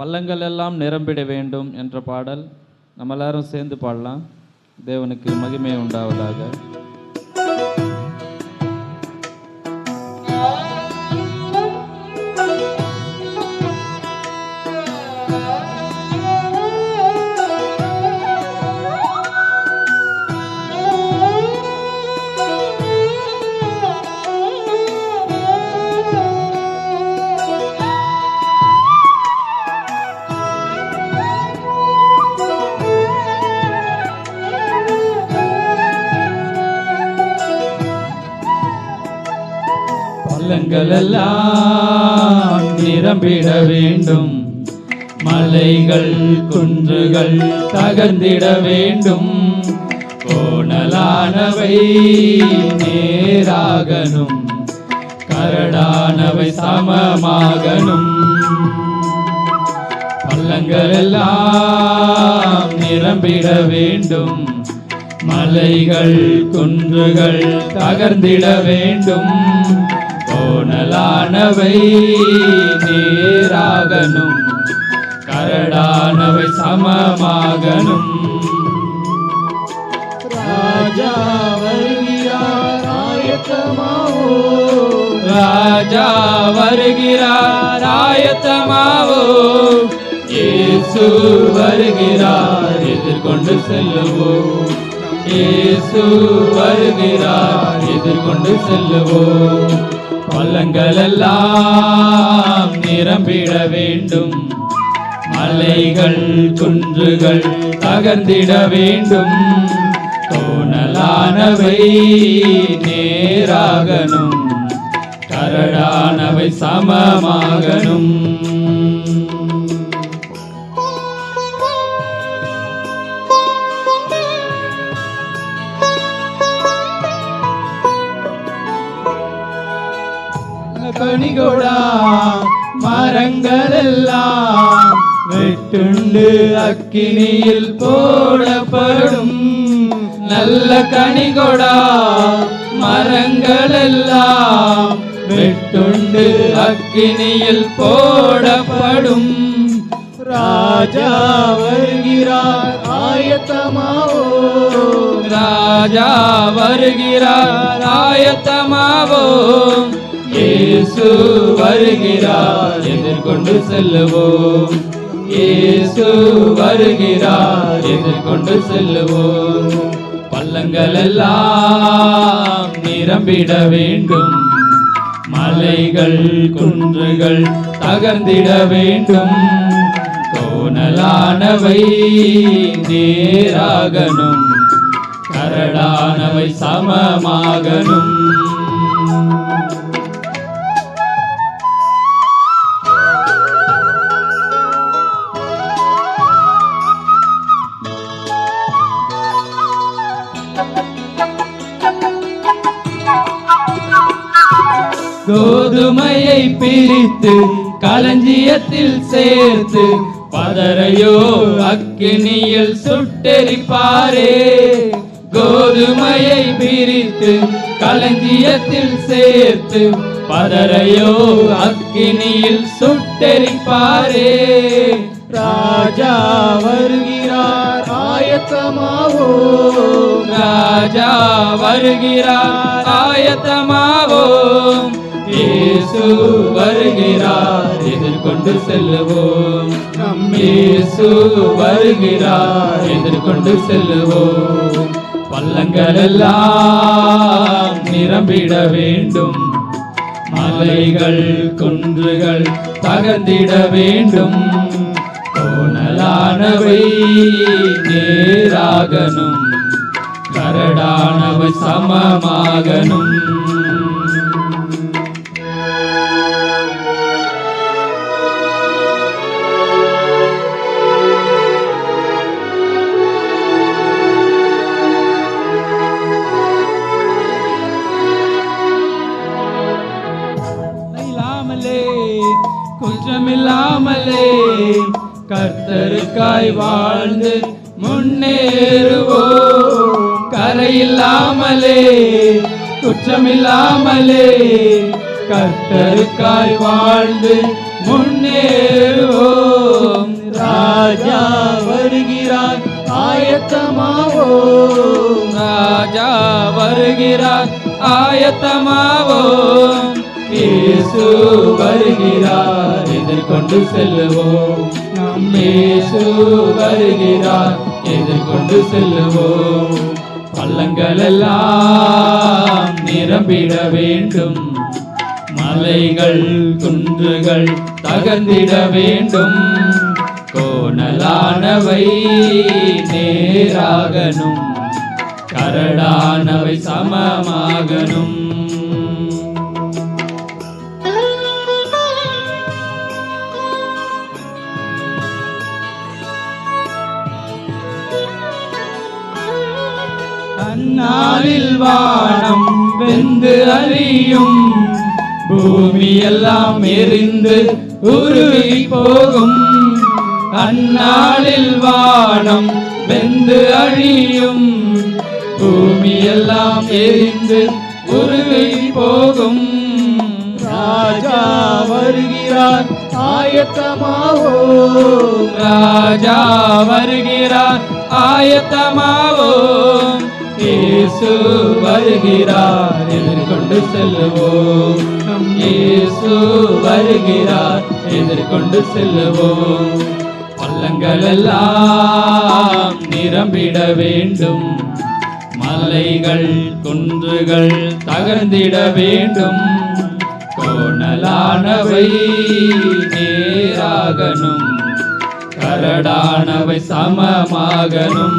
பள்ளங்கள் எல்லாம் நிரம்பிட வேண்டும் என்ற பாடல் நம்ம எல்லாரும் சேர்ந்து பாடலாம். தேவனுக்கு மகிமை உண்டாவதாக. பள்ளங்கள் எல்லாம் நிரம்பிட வேண்டும். மலைகள் குன்றுகள் தகர்ந்திட வேண்டும். கோணலானவை நேராகனும் கரடானவை சமமாகனும் பள்ளங்கள் எல்லாம் நிரம்பிட வேண்டும். மலைகள் குன்றுகள் தகர்ந்திட வேண்டும். கோணலானவை நேராகணும் கரடானவை சமமாகணும் ராஜா வருகிறார் ஆயத்தமாவோ? ராஜா வருகிறார் ஆயத்தமாவோ? இயேசு வருகிறார் எதிர்கொண்டு செல்லுவோம் இயேசு வருகிறார் எதிர்கொண்டு செல்லுவோம் பள்ளங்கள் எல்லாம் நிரம்பிட வேண்டும். மலைகள் குன்றுகள் தகர்ந்திட வேண்டும். தோணலானவை நேராகணும். கரடானவை சமமாகணும். கனிகொடா மரங்கள் எல்லாம் வெட்டுண்டு அக்கினியில் போடப்படும். நல்ல கனிகொடா மரங்கள் எல்லாம் வெட்டுண்டு அக்கினியில் போடப்படும். ராஜா வருகிறார் ஆயத்தமாவோ? ராஜா வருகிறார் ஆயத்தமாவோ? வருகிறார் எதிர்கொண்டு செல்லுவோம். இயேசு வருகிறார் எதிர்கொண்டு செல்லுவோம். பள்ளங்கள் எல்லாம் நிரம்பிட வேண்டும். மலைகள் குன்றுகள் தகர்ந்திட வேண்டும். கோணலானவை நேராகணும். கரடானவை சமமாகணும். கோதுமையை பிரித்து களஞ்சியத்தில் சேர்த்து பதறையோ அக்கினியில் சுட்டெரிப்பாரே. கோதுமையை பிரித்து களஞ்சியத்தில் சேர்த்து பதறையோ அக்கினியில் சுட்டெரிப்பாரே. ராஜா வருகிறார் ஆயத்தமாவோ. ராஜா வருகிறார் ஆயத்தமாவோம். இயேசு வருகிறார். எதிர்கொண்டு செல்லுவோம். நம் இயேசு வருகிறார். எதிர்கொண்டு செல்லுவோம். பள்ளங்கள் எல்லாம் நிரம்பிட வேண்டும். மலைகள் குன்றுகள் தகர்ந்திட வேண்டும். கோணலானவை நேராகனும் கரடானவை சமமாகனும் கர்த்தருக்காய் வாழ்ந்து முன்னேறுவோம். கரையில்லாமலே குற்றமில்லாமலே கர்த்தருக்காய் வாழ்ந்து முன்னேறுவோம். ராஜா வருகிறார் ஆயத்தமாவோம். ராஜா வருகிறார் ஆயத்தமாவோம். இயேசு வருகிறார். எதிர்கொண்டு செல்லுவோம். நம் இயேசு வருகிறார். எதிர்கொண்டு செல்லுவோம். பள்ளங்கள் எல்லாம் நிரம்பிட வேண்டும். மலைகள் குன்றுகள் தகர்ந்திட வேண்டும். கோணலானவை நேராகனும் கரடானவை அந்நாளில் வானம் வெந்து அறியும் பூமியெல்லாம் எரிந்து உருகி போகும். அந்நாளில் வானம் வெந்து அழியும். பூமியெல்லாம் எரிந்து உருகி போகும். ராஜா வருகிறார் ஆயத்தமாவோ ராஜா வருகிறார் ஆயத்தமாவோ இயேசு வருகிறார் எதிர்கொண்டு செல்லுவோம் நம் இயேசு வருகிறார் எதிர்கொண்டு செல்லுவோம் பள்ளங்கள் எல்லாம் நிரம்பிட வேண்டும். மலைகள் குன்றுகள் தகர்ந்திட வேண்டும். கோணலானவை நேராகனும் கரடானவை சமமாகனும்